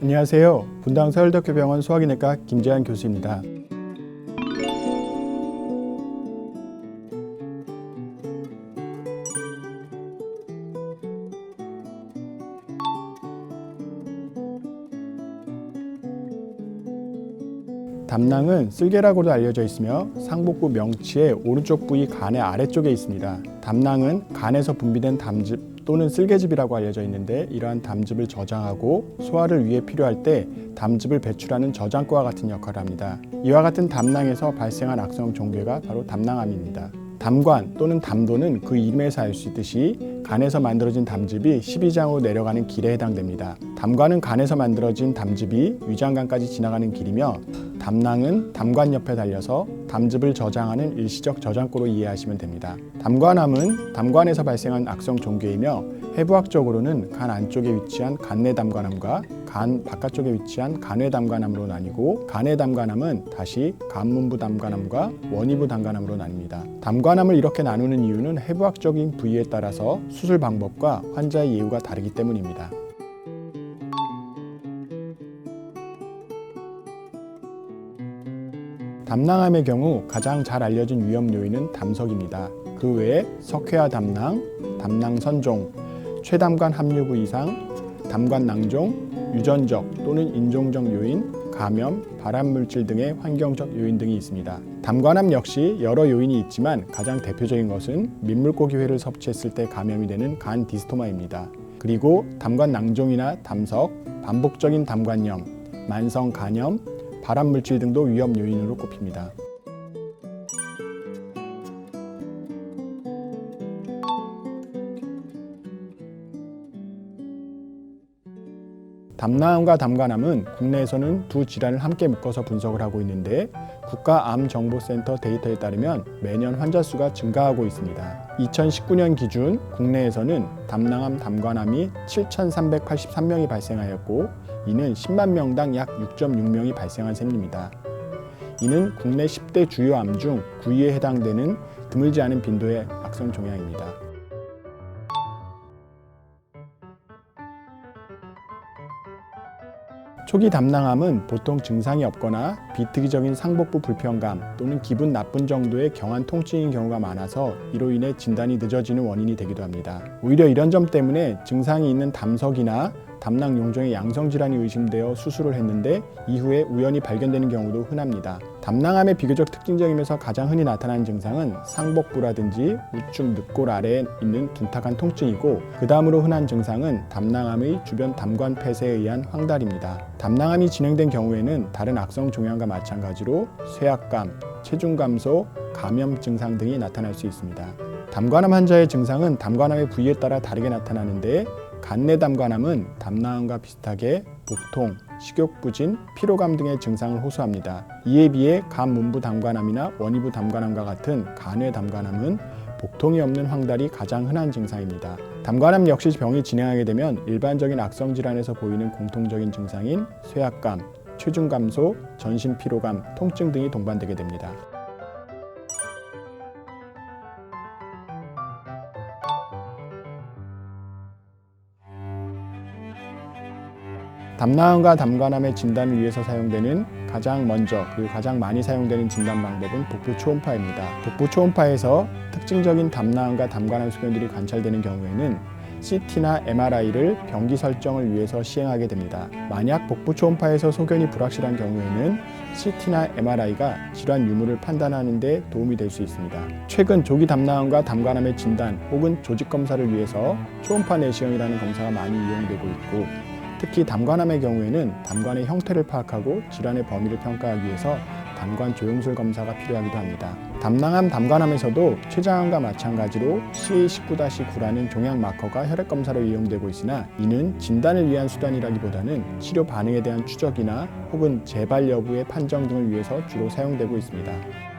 안녕하세요. 분당 서울대학교병원 소화기내과 김재한 교수입니다. 담낭은 쓸개라고도 알려져 있으며 상복부 명치의 오른쪽 부위 간의 아래쪽에 있습니다. 담낭은 간에서 분비된 담즙 또는 쓸개즙이라고 알려져 있는데 이러한 담즙을 저장하고 소화를 위해 필요할 때 담즙을 배출하는 저장고와 같은 역할을 합니다. 이와 같은 담낭에서 발생한 악성 종괴가 바로 담낭암입니다. 담관 또는 담도는 그 이름에서 알 수 있듯이 간에서 만들어진 담즙이 십이장으로 내려가는 길에 해당됩니다. 담관은 간에서 만들어진 담즙이 위장관까지 지나가는 길이며 담낭은 담관 옆에 달려서 담즙을 저장하는 일시적 저장고로 이해하시면 됩니다. 담관암은 담관에서 발생한 악성 종괴이며 해부학적으로는 간 안쪽에 위치한 간내 담관암과 간 바깥쪽에 위치한 간외 담관암으로 나뉘고 간외 담관암은 다시 간문부 담관암과 원위부 담관암으로 나뉩니다. 담관암을 이렇게 나누는 이유는 해부학적인 부위에 따라서 수술 방법과 환자의 예후가 다르기 때문입니다. 담낭암의 경우 가장 잘 알려진 위험 요인은 담석입니다. 그 외에 석회화 담낭, 담낭 선종, 최담관 함유부 이상, 담관 낭종, 유전적 또는 인종적 요인, 감염, 발암 물질 등의 환경적 요인 등이 있습니다. 담관암 역시 여러 요인이 있지만 가장 대표적인 것은 민물고기회를 섭취했을 때 감염이 되는 간 디스토마입니다. 그리고 담관 낭종이나 담석, 반복적인 담관염, 만성 간염, 발암 물질 등도 위험 요인으로 꼽힙니다. 담낭암과 담관암은 국내에서는 두 질환을 함께 묶어서 분석을 하고 있는데 국가암정보센터 데이터에 따르면 매년 환자 수가 증가하고 있습니다. 2019년 기준 국내에서는 담낭암, 담관암이 7,383명이 발생하였고 이는 10만 명당 약 6.6명이 발생한 셈입니다. 이는 국내 10대 주요 암 중 9위에 해당되는 드물지 않은 빈도의 악성 종양입니다. 초기 담낭암은 보통 증상이 없거나 비특이적인 상복부 불편감 또는 기분 나쁜 정도의 경한 통증인 경우가 많아서 이로 인해 진단이 늦어지는 원인이 되기도 합니다. 오히려 이런 점 때문에 증상이 있는 담석이나 담낭 용종의 양성 질환이 의심되어 수술을 했는데 이후에 우연히 발견되는 경우도 흔합니다. 담낭암의 비교적 특징적이면서 가장 흔히 나타나는 증상은 상복부라든지 우측 늑골 아래에 있는 둔탁한 통증이고 그 다음으로 흔한 증상은 담낭암의 주변 담관 폐쇄에 의한 황달입니다. 담낭암이 진행된 경우에는 다른 악성 종양과 마찬가지로 쇠약감, 체중 감소, 감염 증상 등이 나타날 수 있습니다. 담관암 환자의 증상은 담관암의 부위에 따라 다르게 나타나는데 간내 담관암은 담낭암과 비슷하게 복통, 식욕부진, 피로감 등의 증상을 호소합니다. 이에 비해 간문부 담관암이나 원위부 담관암과 같은 간외 담관암은 복통이 없는 황달이 가장 흔한 증상입니다. 담관암 역시 병이 진행하게 되면 일반적인 악성 질환에서 보이는 공통적인 증상인 쇠약감, 체중 감소, 전신 피로감, 통증 등이 동반되게 됩니다. 담낭암과 담관암의 진단을 위해서 사용되는 가장 먼저 그리고 가장 많이 사용되는 진단 방법은 복부 초음파입니다. 복부 초음파에서 특징적인 담낭암과 담관암 소견들이 관찰되는 경우에는 CT나 MRI를 병기 설정을 위해서 시행하게 됩니다. 만약 복부 초음파에서 소견이 불확실한 경우에는 CT나 MRI가 질환 유무를 판단하는 데 도움이 될 수 있습니다. 최근 조기 담낭암과 담관암의 진단 혹은 조직 검사를 위해서 초음파 내시경이라는 검사가 많이 이용되고 있고 특히 담관암의 경우에는 담관의 형태를 파악하고 질환의 범위를 평가하기 위해서 담관 조영술 검사가 필요하기도 합니다. 담낭암, 담관암에서도 췌장암과 마찬가지로 CA19-9라는 종양 마커가 혈액 검사로 이용되고 있으나 이는 진단을 위한 수단이라기보다는 치료 반응에 대한 추적이나 혹은 재발 여부의 판정 등을 위해서 주로 사용되고 있습니다.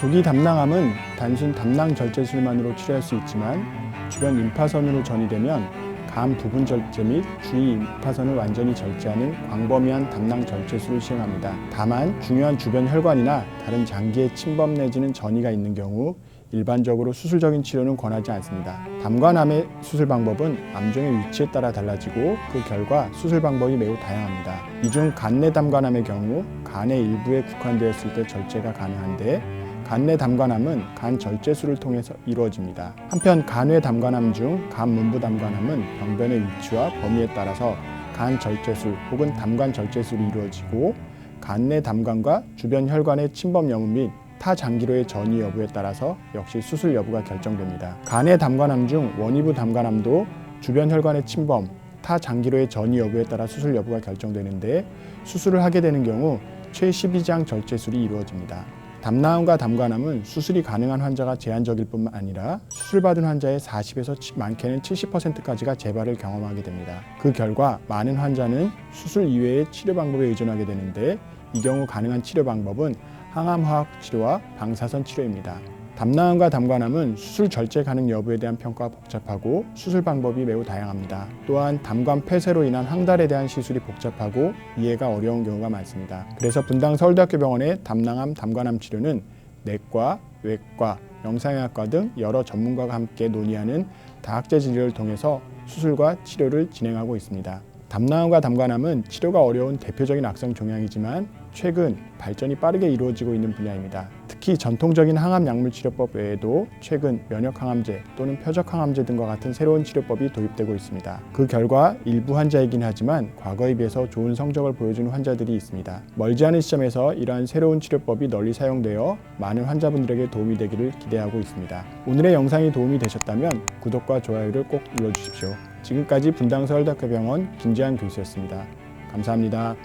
조기 담낭암은 단순 담낭 절제술만으로 치료할 수 있지만 주변 임파선으로 전이되면 간 부분 절제 및 주위 임파선을 완전히 절제하는 광범위한 담낭 절제술을 시행합니다. 다만 중요한 주변 혈관이나 다른 장기에 침범 내지는 전이가 있는 경우 일반적으로 수술적인 치료는 권하지 않습니다. 담관암의 수술 방법은 암종의 위치에 따라 달라지고 그 결과 수술 방법이 매우 다양합니다. 이 중 간내 담관암의 경우 간의 일부에 국한되었을 때 절제가 가능한데 간내 담관암은 간 절제술을 통해서 이루어집니다. 한편 간외 담관암 중 간문부 담관암은 병변의 위치와 범위에 따라서 간 절제술 혹은 담관 절제술이 이루어지고 간내 담관과 주변 혈관의 침범 여부 및 타장기로의 전이 여부에 따라서 역시 수술 여부가 결정됩니다. 간의 담관암 중 원위부 담관암도 주변 혈관의 침범, 타장기로의 전이 여부에 따라 수술 여부가 결정되는데 수술을 하게 되는 경우 최12장 절제술이 이루어집니다. 담낭암과 담관암은 수술이 가능한 환자가 제한적일 뿐만 아니라 수술받은 환자의 40에서 많게는 70%까지가 재발을 경험하게 됩니다. 그 결과 많은 환자는 수술 이외의 치료 방법에 의존하게 되는데 이 경우 가능한 치료 방법은 항암화학 치료와 방사선 치료입니다. 담낭암과 담관암은 수술 절제 가능 여부에 대한 평가가 복잡하고 수술 방법이 매우 다양합니다. 또한 담관 폐쇄로 인한 항달에 대한 시술이 복잡하고 이해가 어려운 경우가 많습니다. 그래서 분당 서울대학교 병원의 담낭암, 담관암 치료는 내과, 외과, 영상의학과 등 여러 전문가가 함께 논의하는 다학제 진료를 통해서 수술과 치료를 진행하고 있습니다. 담낭암과 담관암은 치료가 어려운 대표적인 악성 종양이지만 최근 발전이 빠르게 이루어지고 있는 분야입니다. 특히 전통적인 항암 약물 치료법 외에도 최근 면역 항암제 또는 표적 항암제 등과 같은 새로운 치료법이 도입되고 있습니다. 그 결과 일부 환자이긴 하지만 과거에 비해서 좋은 성적을 보여주는 환자들이 있습니다. 멀지 않은 시점에서 이러한 새로운 치료법이 널리 사용되어 많은 환자분들에게 도움이 되기를 기대하고 있습니다. 오늘의 영상이 도움이 되셨다면 구독과 좋아요를 꼭 눌러주십시오. 지금까지 분당 서울대학교병원 김재한 교수였습니다. 감사합니다.